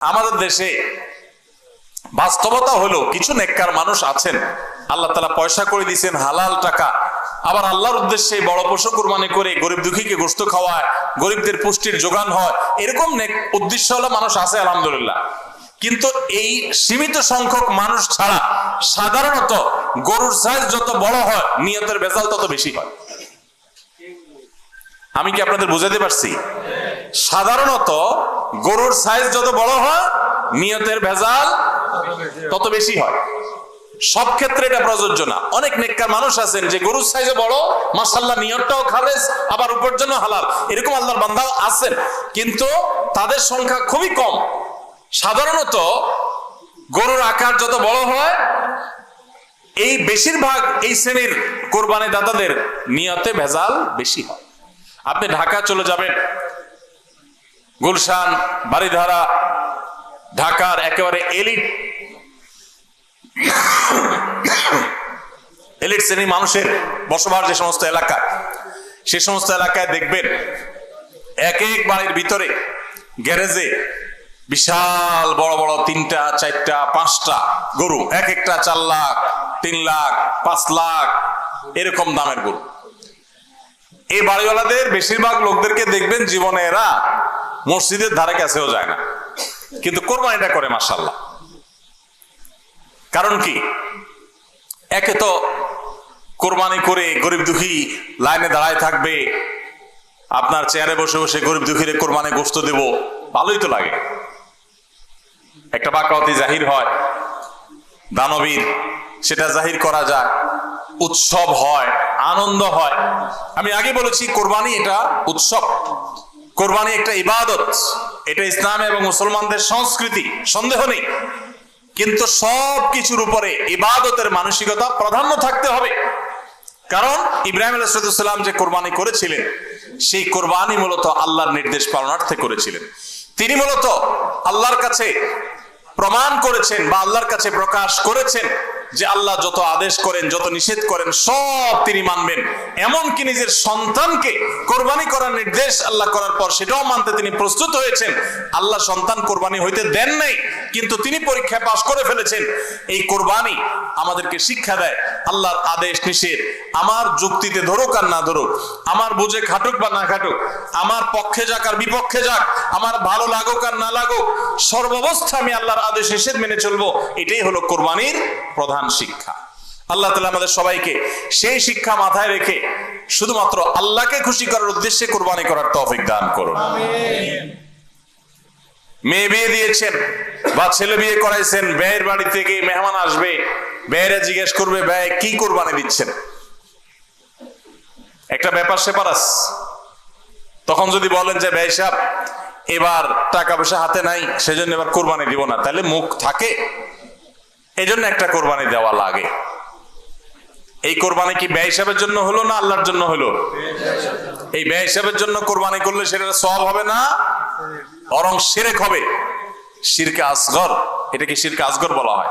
আমাদের দেশে বাস্তবতা হলো কিছু নেককার মানুষ আছেন, আল্লাহ তালা পয়সা করে দিয়েছেন, হালাল টাকা। আবার আল্লাহর উদ্দেশ্যে বড় পশু কুরবানি করে গরিব দুঃখীকে গোস্ত খাওয়ায়, গরিবদের পুষ্টির যোগান হয়, এরকম উদ্দেশ্য হলো মানুষ আছে, আলহামদুলিল্লাহ। কিন্তু এই সীমিত সংখ্যক মানুষ ছাড়া সাধারণত গরুর সাইজ যত বড় হয়, নিয়তের বেজাল তত বেশি হয়। আমি কি আপনাদের বুঝাতে পারছি? সাধারণত গরুর সাইজ যত বড় হয়, নিয়তের ভেজাল তত বেশি হয়। সব ক্ষেত্রে এটা প্রযোজ্য না। অনেক নেককার মানুষ আছেন যে গরুর সাইজে বড় মাসাল্লাহ নিয়তটাও খালেজ, আবার উপার্জনও হালাল। এরকম আল্লাহর বান্ধাও আছেন। কিন্তু তাদের সংখ্যা খুবই কম। সাধারণত গরুর আকার যত বড় হয়, এই বেশিরভাগ এই শ্রেণির কোরবানি দাতাদের নিয়তে ভেজাল বেশি হয়। আপনি ঢাকা চলে যাবেন গুলশান বাড়িধারা ঢাকার একেবারে এলিট এলিট শ্রেণির মানুষের বসবাস যে সমস্ত এলাকা, সে সমস্ত এলাকায় দেখবেন এক এক বাড়ির ভিতরে গ্যারেজে বিশাল বড় বড় তিনটা, চারটা, পাঁচটা গরু, এক একটা চার লাখ, তিন লাখ, পাঁচ লাখ, এরকম দামের গরু। এই বাড়িওয়ালাদের বেশিরভাগ লোকদেরকে দেখবেন জীবনে এরা মসজিদের ধারে কাছেও যায় না। কিন্তু কোরবানিটা করে মাসাল্লাহ কারণ কি? একে তো কোরবানি করে গরিব দুঃখী লাইনে দাঁড়ায় থাকবে, আপনার চেয়ারে বসে বসে গরিব দুঃখীরে কোরবানি গোস্ত দেব, ভালোই তো লাগে। একটা বাকাওয়াতি জাহির হয়, দানবীর, সেটা জাহির করা যায়, উৎসব হয়, আনন্দ হয়। আমি আগে বলেছি, কোরবানি এটা উৎসব। কোরবানি একটা ইবাদত। এটা ইসলাম এবং মুসলমানদের সংস্কৃতি, সন্দেহ নেই। কিন্তু সব কিছুর উপরে ইবাদতের মানসিকতা প্রাধান্য থাকতে হবে। কারণ ইব্রাহিম আলাইসালাম যে কোরবানি করেছিলেন, সেই কোরবানি মূলত আল্লাহর নির্দেশ পালনার্থে করেছিলেন। তিনি মূলত আল্লাহর কাছে প্রমাণ করেছেন বা আল্লাহর কাছে প্রকাশ করেছেন যে আল্লাহ যত আদেশ করেন, যত নিষেধ করেন, সব তিনি মানবেন। এমনকি নিজের সন্তানকে কোরবানি করার নির্দেশ আল্লাহ করার পর সেটাও মানতে তিনি প্রস্তুত হয়েছেন। আল্লাহ সন্তান কোরবানি হইতে দেন নাই, কিন্তু তিনি পরীক্ষায় পাশ করে ফেলেছেন। এই কোরবানি আমাদেরকে শিক্ষা দেয়, আল্লাহর আদেশ নিষেধ। আমার যুক্তিতে ধরুক আর না ধরুক, আমার বুঝে খাটুক বা না খাটুক, আমার পক্ষে যাক আর বিপক্ষে যাক, আমার ভালো লাগুক আর না লাগুক, সর্বাবস্থা আমি আল্লাহর আদেশ নিষেধ মেনে চলবো, এটাই হলো কোরবানির প্রধান শিক্ষা। আল্লাহ তালা আমাদের সবাইকে সেই শিক্ষা মাথায় রেখে শুধুমাত্র আল্লাহকে খুশি করার উদ্দেশ্যে কোরবানি করার তৌফিক দান করুন। মেয়ে বিয়ে দিয়েছেন বা ছেলে বিয়ে করাইছেন, ব্যয়ের বাড়ি থেকে মেহমান আসবে, ব্যয়েরা জিজ্ঞেস করবে, ব্যয় কি কোরবানি দিচ্ছেন? একটা ব্যাপার সেপারাস তখন যদি বলেন যে, ব্যয় সাহেব এবার টাকা পয়সা হাতে নাই, সেজন্য এবার কোরবানি দিব না। তাহলে মুখ থাকে। এই জন্য একটা কোরবানি দেওয়া লাগে। এই কোরবানি কি ব্যয় হিসাবের জন্য হলো না আল্লাহর জন্য হলো? এই ব্যয় হিসাবের জন্য কোরবানি করলে সেটা সব হবে না? বরং শিরেক হবে। শিরকে আসগর। এটাকে শিরকে আসগর বলা হয়।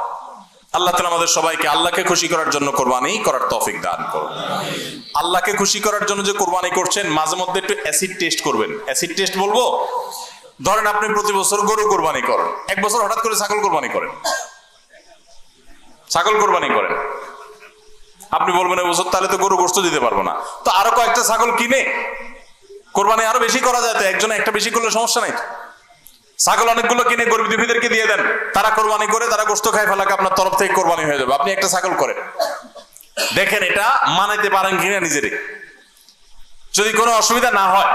আল্লাহ তালা আমাদের সবাইকে আল্লাহকে খুশি করার জন্য কোরবানি করার তৌফিক দান করুন। আল্লাহকে খুশি করার জন্য যে কোরবানি করছেন, মাঝে মধ্যে একটু অ্যাসিড টেস্ট করবেন। অ্যাসিড টেস্ট বলব? ধরেন আপনি প্রতি বছর গরু কোরবানি করেন। এক বছর হঠাৎ করে ছাগল কোরবানি করেন। ছাগল কোরবানি করেন। আপনি বলবেন এবছর তাহলে তো গরু গোস্ত দিতে পারব না। তো আরও কয়েকটা ছাগল কিনে কোরবানি আরও বেশি করা যায়, তো একজনে একটা বেশি করলে সমস্যা নাই ছাগল অনেকগুলো কিনে গরিব দুঃখীদেরকে দিয়ে দেন, তারা কোরবানি করে, তারা গোস্ত খায় ফেলাকে আপনার তরফ থেকে কোরবানি হয়ে যাবে। আপনি একটা ছাগল করেন। দেখেন, এটা মানাইতে পারেন কিনা নিজেরই। যদি কোনো অসুবিধা না হয়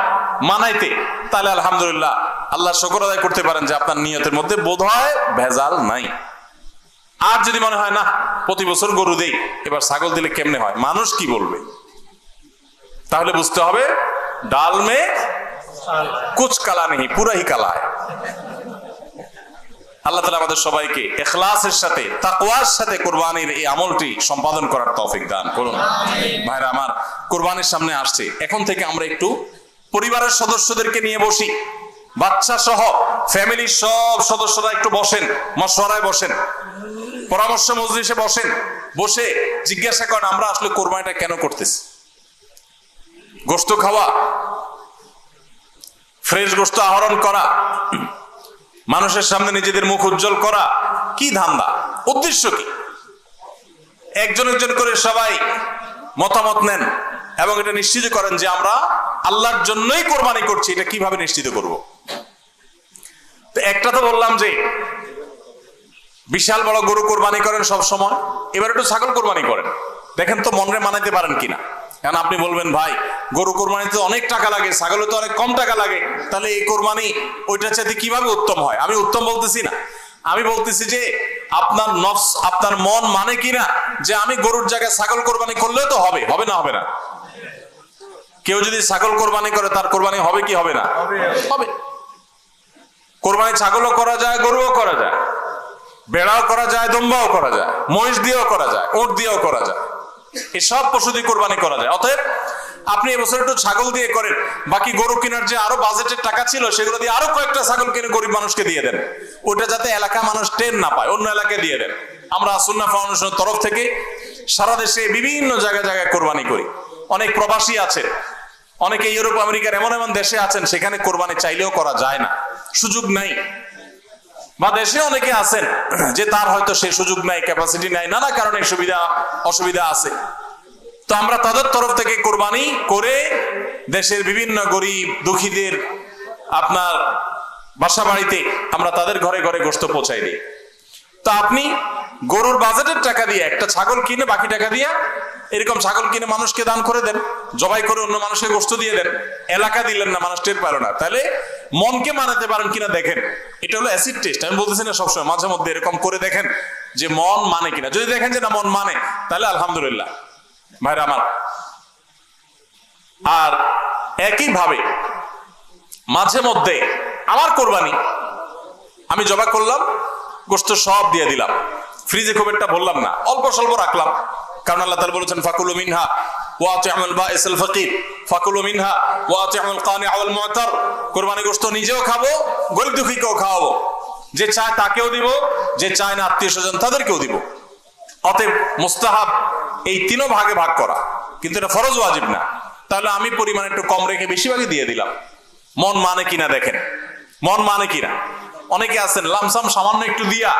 মানাইতে, তাহলে আলহামদুলিল্লাহ আল্লাহ শকর আদায় করতে পারেন যে আপনার নিয়তের মধ্যে বোধ হয় ভেজাল নাই। আর যদি মনে হয়, না প্রতি বছর গরু দেই। এবার ছাগল দিলে কেমনে হয়? মানুষ কি বলবে? তাহলে বুঝতে হবে, ডাল মে কুচ কালা নেই পুরাই কালা है। আল্লাহ তালা আমাদের সবাইকে এখলাসের সাথে, তাকওয়ার সাথে কোরবানির এই আমলটি সম্পাদন করার তৌফিক দান করুন। ভাইরা আমার, কোরবানির সামনে আসছে। এখন থেকে আমরা একটু পরিবারের সদস্যদেরকে নিয়ে বসি। বাচ্চা সহ ফ্যামিলির সব সদস্যরা একটু বসেন, মশওয়ারায় বসেন। পরামর্শ মজলিসে বসেন, বসে জিজ্ঞাসা করেন, আমরা আসলে কোরবানিটা কেন করতেছি? গোস্ত খাওয়া, ফ্রেশ গোস্ত আহরণ করা, মানুষের সামনে নিজেদের মুখ উজ্জ্বল করা, কি ধান্দা? উদ্দেশ্য কি? একজন একজন করে সবাই মতামত নেন এবং এটা নিশ্চিত করেন যে আমরা আল্লাহর জন্যই কোরবানি করছি, এটা কীভাবে নিশ্চিত করব? তো একটা তো বললাম যে বিশাল বড় গরু কোরবানি করেন সব সময়। এবার একটু ছাগল কোরবানি করেন। দেখেন তো মনে মানাইতে পারেন কিনা? কারণ আপনি বলবেন ভাই গরু কোরবানিতে অনেক টাকা লাগে ছাগলে তো অনেক কম টাকা লাগে। তাহলে এই কোরবানি ওইটার চাইতে কীভাবে উত্তম হয়? আমি উত্তম বলতেছি না। আমি বলতেছি যে আপনার নফস আপনার মন মানে কিনা? যে আমি গরুর জায়গায় ছাগল কোরবানি করলেও তো হবে হবে না হবে না? কেউ যদি ছাগল কোরবানি করে তার কোরবানি হবে কি হবে না? হবে। কোরবানি ছাগলও করা যায় গরুও করা যায়। বেড়াও করা যায়, দম্বাও করা যায়, মহিষ দিয়েও করা যায়, ওট দিয়েও করা যায়। এই সব পশু দিয়ে কোরবানি করা যায়। অতএব আপনি এবছর একটু ছাগল দিয়ে করেন। বাকি গরু কেনার যে আরও বাজেটের টাকা ছিল, সেগুলো দিয়ে আরও কয়েকটা ছাগল কিনে গরিব মানুষকে দিয়ে দেন। ওটা যাতে এলাকা মানুষ টেন না পায়, অন্য এলাকায় দিয়ে দেন। আমরা সুন্না ফাউন্ডেশনের তরফ থেকে সারা দেশে বিভিন্ন জায়গায় জায়গায় কোরবানি করি। অনেক প্রবাসী আছে অনেকে ইউরোপ, আমেরিকার এমন এমন দেশে আছেন, সেখানে কোরবানি চাইলেও করা যায় না। সুযোগ নাই। বা দেশে অনেকে আছেন যে তার হয়তো সেই সুযোগ নাই ক্যাপাসিটি নাই, নানা কারণে সুবিধা, অসুবিধা আছে। তো আমরা তাদের তরফ থেকে কোরবানি করে দেশের বিভিন্ন গরিব, দুঃখীদের আপনার বাসা বাড়িতে আমরা তাদের ঘরে ঘরে গোস্ত পৌঁছাই দিই। তো আপনি গরুর বাজেটের টাকা দিয়ে একটা ছাগল কিনে বাকি টাকা দিয়ে এরকম ছাগল কিনে মানুষকে দান করে দেন, জবাই করে অন্য মানুষকে গোস্ত দিয়ে দেন, এলাকা দিলেন না, মানুষ টের পারো না। তাহলে মনকে মানাতে পারেন কিনা দেখেন। এটা হলো অ্যাসিড টেস্ট আমি বলতেছি না সবসময়, মাঝে মধ্যে এরকম করে দেখেন যে মন মানে কিনা। যদি দেখেন যে না, মন মানে তাহলে আলহামদুলিল্লাহ। ভাইরা আমার, আর একইভাবে মাঝে মধ্যে আমার কোরবানি, আমি জবা করলাম গোস্ত সব দিয়ে দিলাম। ফ্রিজে খুব একটা বললাম না, অল্প স্বল্প রাখলাম। কারণ আল্লাহ তাআলা বলেছেন, ফাকুল মিনহা নিজেও খাব গরিব দুঃখীকেও খাওয়াবো। যে চায় তাকেও দিব, যে চায় না আত্মীয় স্বজন তাদেরকেও দিব। অতএব মুস্তাহাব এই ভাগে ভাগ করা। কিন্তু এটা ফরজ ওয়াজিব না। তাহলে আমি পরিমাণ একটু কম রেখে বেশিরভাগই দিয়ে দিলাম। মন মানে কিনা দেখেন? মন মানে কিনা অনেকে আছেন, লামসাম সামান্য একটু দিয়া।